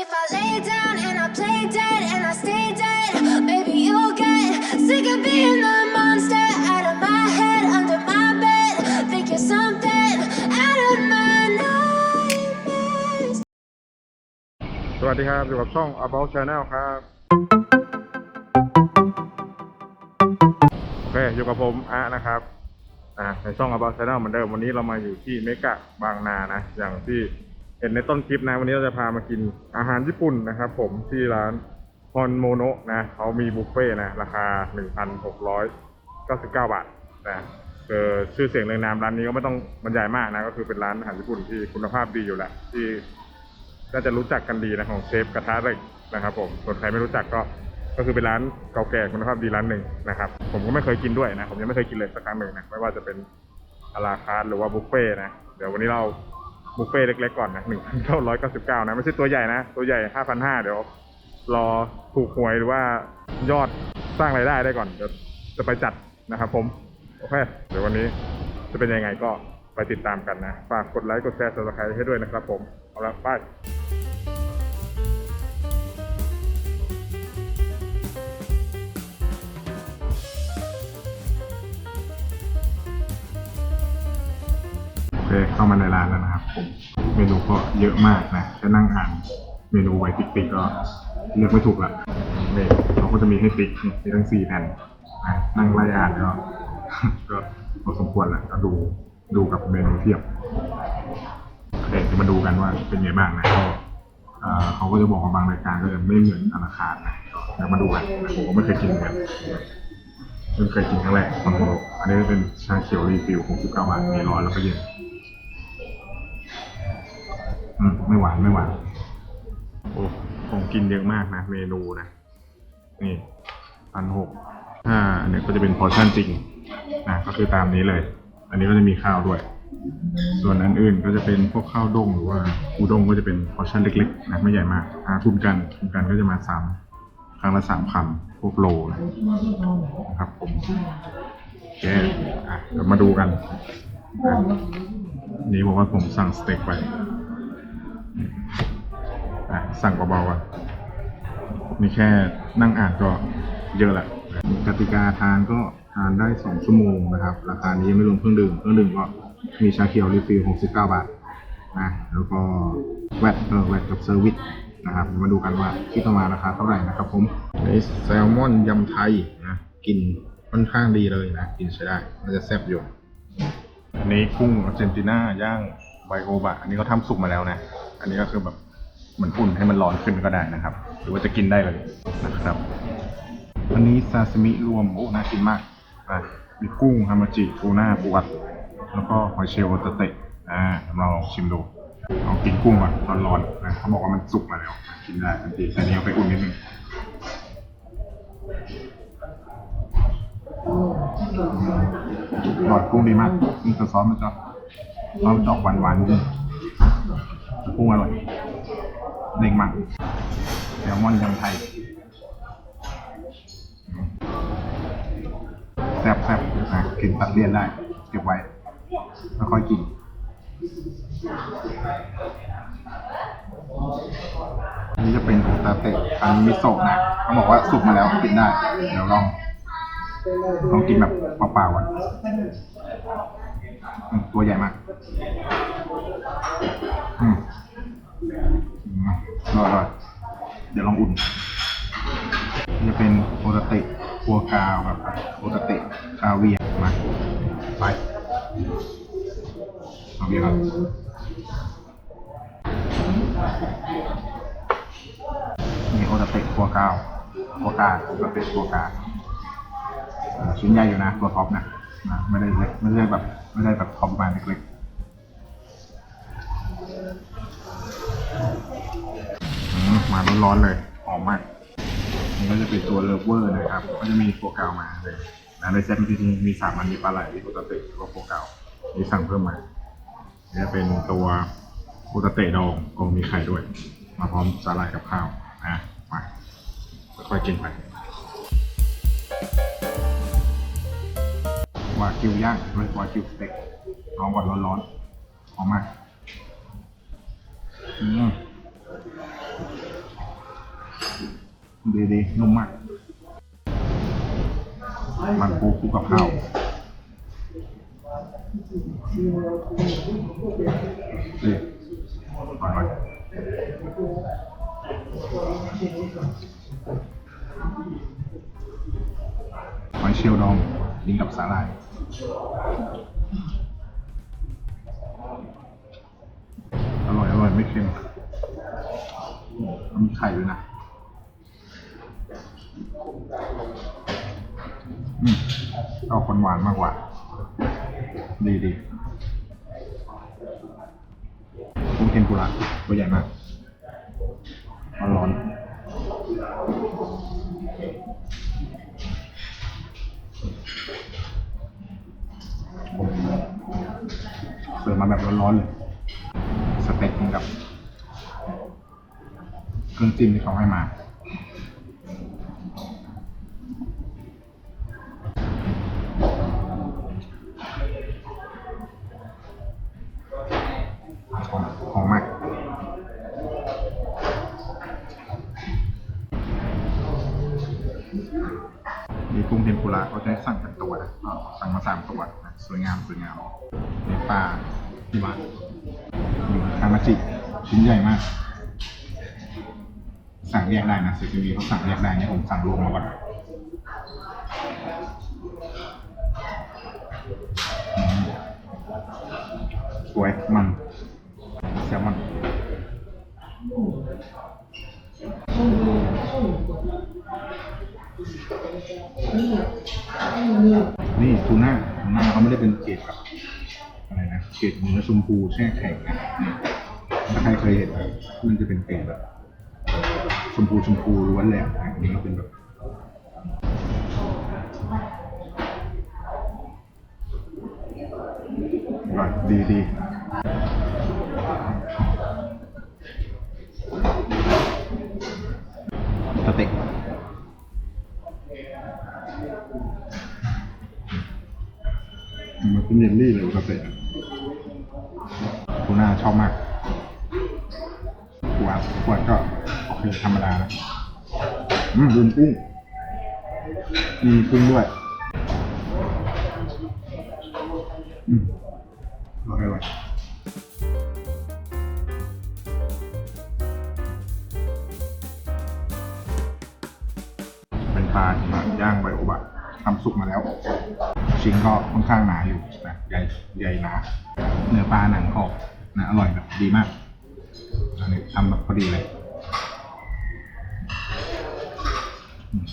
if I lay down and I play dead and I stay dead, maybe you'll get sick of being the monster out of my head, under my bed. Think you're something out of my nightmares. สวัสดีครับ อยู่กับช่อง About Channel ครับ โอเค อยู่กับผมอะนะครับ อ่าในช่อง About Channel เหมือนเดิม วันนี้เรามาอยู่ที่เมกะบางนานะ อย่างที่ เห็นในต้นคลิปนะ วันนี้เราจะพามากินอาหารญี่ปุ่นนะครับผมที่ร้านฮอนโมโนะนะเขามีบุฟเฟ่ต์นะ ราคา 1,699 บาทนะคือชื่อเสียงเรียงนามร้านนี้ก็ไม่ต้องบรรยายมากนะ ก็คือเป็นร้านอาหารญี่ปุ่นที่คุณภาพดีอยู่แหละที่น่าจะรู้จักกันดีนะของเชฟกระทะเหล็กนะครับผมส่วนใครไม่รู้จักก็ก็คือเป็นร้านเก่าแก่คุณภาพดีร้านหนึ่งนะครับ ผมก็ไม่เคยกินด้วยนะ ผมยังไม่เคยกินเลยสักครั้งหนึ่งนะไม่ว่าจะเป็นอาราคาร์หรือว่าบุฟเฟ่ต์นะเดี๋ยววันนี้เรา บุฟเฟ่ต์เล็กๆก่อนนะหนึ่งพันเก้าร้อยเก้าสิบเก้านะ ไม่ใช่ตัวใหญ่นะ ตัวใหญ่ห้าพันห้าเดี๋ยว รอถูกหวยหรือว่ายอดสร้างรายได้ได้ก่อนเดี๋ยวจะไปจัดนะครับผม โอเค เดี๋ยววันนี้จะเป็นยังไงก็ไปติดตามกันนะ ฝากกดไลค์กดแชร์สมัครให้ด้วยนะครับผม เอาละไป โอเคเข้ามาในร้านแล้วนะครับผมเมนูก็เยอะมากนะแค่นั่งอ่านเมนูไว้ติ๊กๆก็เลือกไม่ถูกละนี่เขาก็จะมีให้ติ๊กมีทั้งสี่แผ่นนะนั่งไล่อ่านก็ก็พอสมควรแหละก็ดูดูกับเมนูเทียบโอเคจะมาดูกันว่าเป็นไงบ้างนะก็เอ่อเขาก็จะบอกว่าบางรายการก็จะไม่เหมือนธนาคารนะเดี๋ยวมาดูกันผมก็ไม่เคยกินเหมือนกันเพิ่งเคยกินครั้งแรกคอนโดอันนี้เป็นชาเขียวรีฟิล69บาทมีร้อนแล้วก็เย็น ไม่หวานไม่หวานโอ้ของกินเยอะมากนะเมนูนะ นี่พันหกถ้าอันนี้ก็จะเป็นพอร์ชั่นจริงนะก็คือตามนี้เลย อันนี้ก็จะมีข้าวด้วย ส่วนอันอื่นก็จะเป็นพวกข้าวด้งหรือว่าอูด้งก็จะเป็นพอร์ชั่นเล็กๆนะไม่ใหญ่มากอ่าทุนกันทุนกันก็จะมาสามครั้งละสามคำพวกโลนะนะครับผมโอเคอะเดี๋ยวมาดูกันอะนี่บอกว่าผมสั่งสเต็กไป อะสั่งเบาๆก่อนนี่แค่นั่งอ่านก็เยอะแหละกติกาทานก็ทานได้สองชั่วโมงนะครับ ราคานี้ยังไม่รวมเครื่องดื่มเครื่องดื่มก็มีชาเขียวรีฟิล69 บาทนะแล้วก็แวตเออแวตกับเซอร์วิสนะครับ มาดูกันว่าที่ต้องมาราคาเท่าไหร่นะครับผมแซลมอนยำไทยนะกินค่อนข้างดีเลยนะ กินใช้ได้น่าจะแซ่บอยู่อันนี้กุ้งอาร์เจนตินาย่างไบโอบะอันนี้เขาทำสุกมาแล้วนะ อันนี้ก็คือแบบ เหมือนอุ่นให้มันร้อนขึ้นก็ได้นะครับ หรือว่าจะกินได้เลยนะครับ อันนี้ซาซิมิรวมโอ้น่ากินมากอะมีกุ้งฮามาจิทูน่าปูอัดแล้วก็หอยเชลล์ตาเตะอ่าเราลองชิมดูลองกินกุ้งก่อนร้อนๆนะเขาบอกว่ามันสุกมาแล้วกินได้ทันทีแต่นี้เอาไปอุ่นนิดนึงหลอดกุ้งดีมากนี่ซอสมันจะซอสมันจะออกหวานๆนิดนึงกุ้งอร่อย เด้งมากแซลมอนยำไทยแซ่บแซ่บอะกินตัดเลี่ยนได้ เก็บไว้ แล้วค่อยกินอันนี้จะเป็นโอตาเตะอันมิโซะนะเขาบอกว่าสุกมาแล้วกินได้ เดี๋ยวลองลองกินแบบเปล่าๆก่อนตัวใหญ่มาก อืม อร่อยเดี๋ยวลองอุ่นจะเป็นโอตาเตะคัวกาวกับโอตาเตะคาเวียมาไปคาเวียครับนี่โอตาเตะคัวกาวคัวกาโอตาเตะคัวกาชิ้นใหญ่อยู่นะตัวท็อปนะไม่ได้เล็กไม่ได้แบบไม่ได้แบบท็อปมาเล็กๆ มาร้อนๆเลยหอมมากนี่ก็จะเป็นตัวเลเวอร์นะครับ ก็จะมีโฟกาวมาเลยนะในเซ็ตจริงๆมีสามอันมีปลาไหลมีโปตเตะแล้วก็โฟกาวนี่สั่งเพิ่มมานี่จะเป็นตัวโปตเตะดองก็มีไข่ด้วย มาพร้อมสาหร่ายกับข้าวนะมาค่อยๆกินไปวากิวย่างด้วยวากิวสเต็กลองก่อนร้อนๆหอมมากอืม ดีดีนุ่มมาก มันปูคลุกกับข้าวดีอร่อยหอยเชลล์ดองกินกับสาหร่าย อืมเอาคนหวานมากกว่า ดีดีกุ้งเทมปุระตัวใหญ่มากร้อนร้อนเสิร์ฟมาแบบร้อนๆเลย สเต็กกับเครื่องจิ้มที่เขาให้มา วนะสวยงามสวยงามในปลาที่มาอยู่คามาจิชิ้นใหญ่มาก สั่งแยกได้นะซีซีวีเขาสั่งแยกได้เนี่ยผมสั่งรวมมาก่อนสวยมันแซลมอนนี่ทูน่า ไม่ได้เป็นเกล็ดแบบอะไรนะเกล็ดเนื้อชมพูแช่แข็งนะถ้าใครเคยเห็นนะมันจะเป็นเกล็ดแบบชมพูชมพูล้วนเลยอะอันนี้ก็เป็นแบบอร่อยดีดีสเต็ก เนเยลลี่เลยสเต็กอะทูน่าชอบมากขวดขวดก็โอเคธรรมดานะอืมรุนกุ้งมีกุ้งด้วย นาเนื้อปลาหนังกรอบนะอร่อยแบบดีมากอันนี้ทำแบบพอดีเลยอืม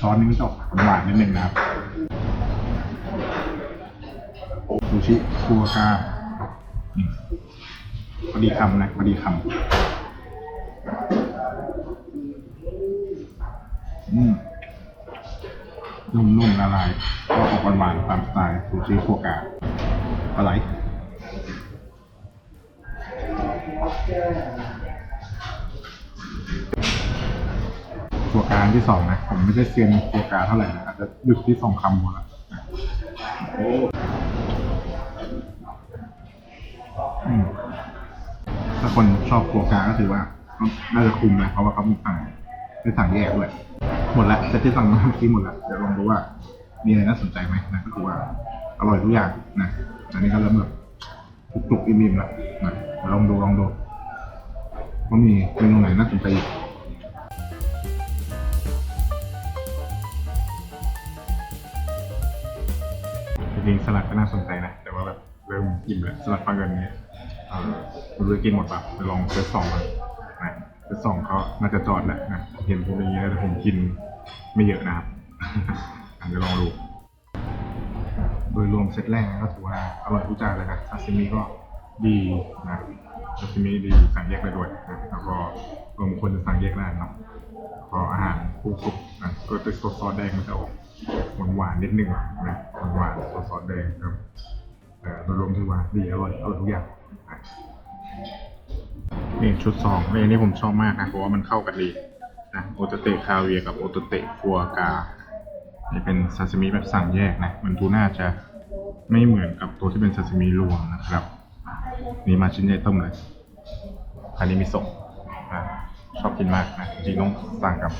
ซอสนี่ไม่ตกหวานนิดนึงนะครับซูชิคัวกาอืมพอดีคำนะพอดีคำอืมนุ่มๆละลายก็ออกหวานๆตามสไตล์ซูชิคัวกา ปลาไหลตัวการที่สองนะ ผมไม่ได้เซียนตัวการเท่าไหร่นะอาจจะหยุดที่สองคำหมดละถ้าคนชอบตัวการก็ถือว่าน่าจะคุ้มนะเพราะว่าเขามีสั่งได้สั่งแยกด้วยหมดละแต่ที่สั่งมาเมื่อกี้หมดละเดี๋ยวลองดูว่ามีอะไรน่าสนใจไหมนะก็คือว่า อร่อยทุกอย่างนะอันนี้ก็เริ่มแบบจุกๆอิ่มๆละนะลองดูลองดูว่ามีเมนูไหนน่าสนใจอีกจริงสลัดก็น่าสนใจนะ แต่ว่าแบบเริ่มอิ่มแล้วสลัดปลาเงินเนี่ยเออมรู้กินหมดปะไปลองเซตสองมานะเซตสองเขาน่าจะจอดแหละนะเห็นพวกนี้แล้วแต่ผมกินไม่เยอะนะครับอันจะลองดู โดยรวมเซตแรกนะก็ถือว่าอร่อยทุกจานเลยนะซาซิมิก็ดีนะซาซิมิดีสั่งแยกได้ด้วยนะแล้วก็รวมคนจะสั่งแยกได้เนาะพออาหารคู่สุกนะก็จะซอสแดงมันจะออกหวานหวานๆนิดนึงนะหวานหวานๆซอสแดงครับแต่โดยรวมถือว่าดีอร่อยอร่อยทุกอย่างนะนี่ชุดสองในอันนี้ผมชอบมากนะเพราะว่ามันเข้ากันดีนะโอตเตะคาเวียร์กับโอตเตะฟัวกา นี่เป็นซาซิมิแบบสั่งแยกนะมันทูน่าจะไม่เหมือนกับตัวที่เป็นซาซิมิรวมนะครับ นี่มาชิ้นใหญ่ต้มเลย อันนี้มีส่งนะชอบกินมากนะจริงต้องสั่งกับ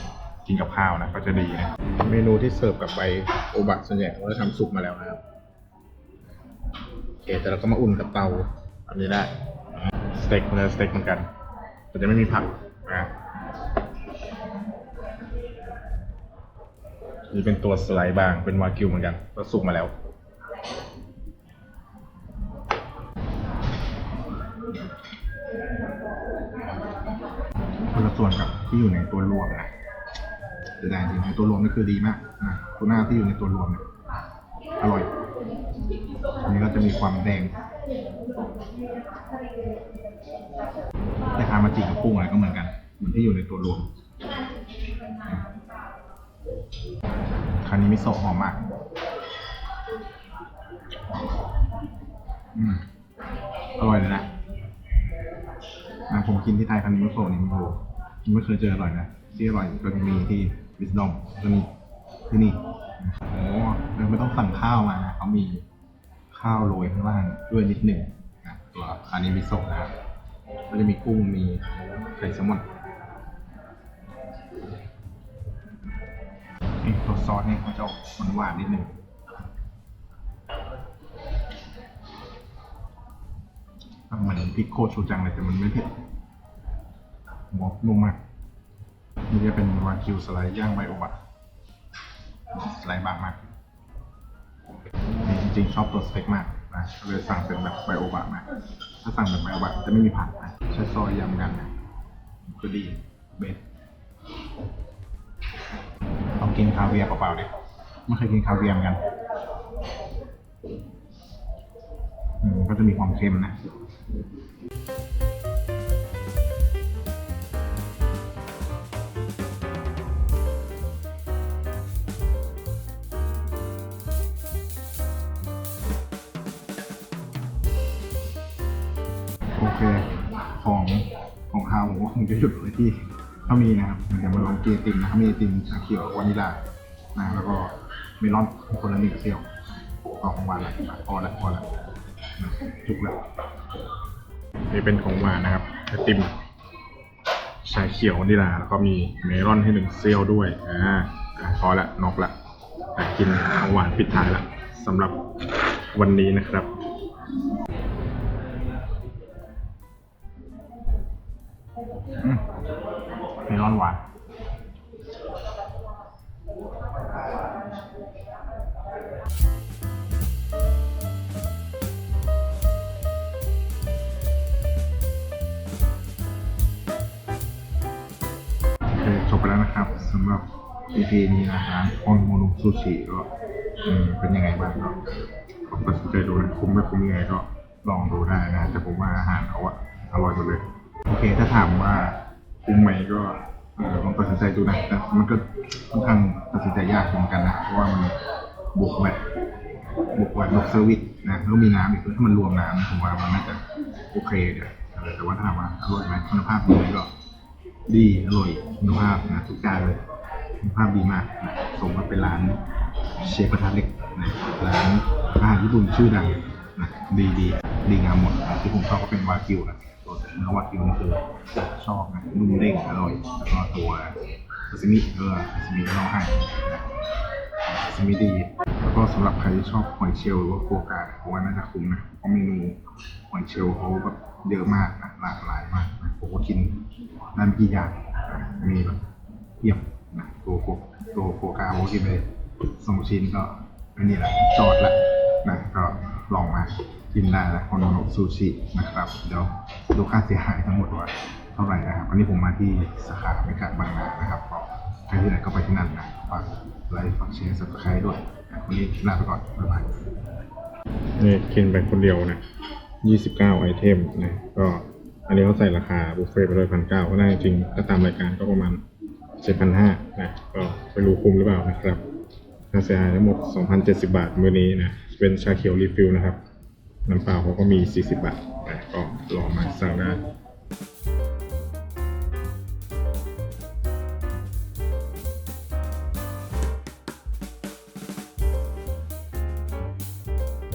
กินกับข้าวนะก็จะดีนะ เมนูที่เสิร์ฟกับใบโอบะส่วนใหญ่เขาจะทำสุกมาแล้วนะครับโอเคแต่เราก็มาอุ่นกับเตาอันนี้ได้สเต็กเนื้อสเต็กเหมือนกันแต่จะไม่มีผักนะ นี่เป็นตัวสไลด์บางเป็นวากิวเหมือนกันก็สุกมาแล้ว คนละส่วนกับที่อยู่ในตัวรวมนะแต่ได้จริงในตัวรวมนี่คือดีมากนะตัวหน้าที่อยู่ในตัวรวมเนี่ยอร่อย อันนี้ก็จะมีความแดงแต่ทามาจิกับกุ้งอะไรก็เหมือนกัน เหมือนที่อยู่ในตัวรวม คราวนี้มิโซะหอมมากอืมอร่อยเลยนะนะผมกินที่ไทยครั้งนี้ไม่โผล่นี่โอ้โหไม่เคยเจออร่อยนะที่อร่อยก็มีที่วิสดอมก็มีที่นี่โอ้เราไม่ต้องสั่งข้าวมานะเขามีข้าวโรยข้างล่างด้วยนิดหนึ่งนะตัวอันนี้มิโซะนะครับก็จะมีกุ้งมีไข่แซลมอน นี่ตัวซอสเนี่ยเขาจะออกหวานนิดนึงเหมือนพริกโคชูจังเลยแต่มันไม่เผ็ดหมกนุ่มมากนี่จะเป็นวากิวสไลด์ย่างใบโอบะสไลด์บางมากจริงๆชอบตัวสเต็กมากนะก็เลยสั่งเป็นแบบไบโอบะมาถ้าสั่งแบบไบโอบะจะไม่มีผักนะใช้ซอยยำกันนะก็ดีเบส กินคาเวียร์เปล่าๆดิไม่เคยกินคาเวียร์เหมือนกันก็จะมีความเค็มนะโอเค ของของข้าวผมก็คงจะหยุดไว้ที่ เท่านี้นะครับเดี๋ยวมาลองกินไอติมนะครับมีไอติมชาเขียววานิลานะแล้วก็เมลอนคนละหนึ่งเซียวก็ของหวานละพอละพอละจุกแล้วนี่เป็นของหวานนะครับไอติมชาเขียววานิลาแล้วก็มีเมลอนให้หนึ่งเซียวด้วยอ่าพอละนอกละอะกินของหวานปิดท้ายละสำหรับวันนี้นะครับ ลอนหวานโอเคจบไปแล้วนะครับสำหรับ EP นี้นะร้านออนโมโนซูชิก็เป็นยังไงบ้างก็ลองตัดสินใจดูนะคุ้มไม่คุ้มยังไงก็ลองดูได้นะ แต่ผมว่าอาหารเขาอะอร่อยหมดเลย โอเคถ้าถามว่า คุ้มไหมก็เออลองตัดสินใจดูนะแต่มันก็ค่อนข้างตัดสินใจยากเหมือนกันนะเพราะว่ามันบวกแวดบวกแวดบวกเซอร์วิสนะแล้วมีน้ำอีกถ้ามันรวมน้ำนะผมว่ามันน่าจะโอเคเดี๋ยวแต่ว่าถ้าถามว่าอร่อยไหมคุณภาพดีไหมก็ดีอร่อยคุณภาพนะทุกจานเลยคุณภาพดีมากนะสมกับเป็นร้านเชฟกระทะเล็กนะร้านอาหารญี่ปุ่นชื่อดังนะดีดีดีงามหมดนะที่ผมชอบก็เป็นวากิวนะ ตัวเนื้อวากิวนี่คือชอบนะนุ่มเด้งอร่อยแล้วก็ตัวซาซิมิเออซาซิมิก็ต้องให้นะซาซิมิดี แล้วก็สำหรับใครที่ชอบหอยเชลล์หรือว่าโฟกาผมว่าน่าจะคุ้มนะเพราะเมนูหอยเชลล์เขาแบบเยอะมากนะหลากหลายมากนะผมก็กินนั่นกี่อย่างมีแบบเทียบนะตัวโฟตัวโฟกาผมก็กินไปสองชิ้นก็อันนี้แหละจอดละนะก็ ลองมากินได้ละคอนโนซูชินะครับ เดี๋ยวดูค่าเสียหายทั้งหมดว่าเท่าไหร่นะครับวันนี้ผมมาที่สาขาเมกะบางนานะครับก็ใครที่ไหนก็ไปที่นั่นนะฝากไลค์ฝากแชร์สับสไครด้วยวันนี้ลาไปก่อนบ๊ายบายนี่กินไปคนเดียวนะ29ไอเทมนะก็อันนี้เขาใส่ราคาบุฟเฟ่ต์ไปเลยพันเก้าก็น่าจริงถ้าตามรายการก็ประมาณ7,500นะก็ไม่รู้คุ้มหรือเปล่านะครับค่าเสียหายทั้งหมด2,070บาทมื้อนี้นะ เป็นชาเขียวรีฟิลนะครับ น้ำเปล่าเขาก็มี 40 บาทก็ลองมาสั่งได้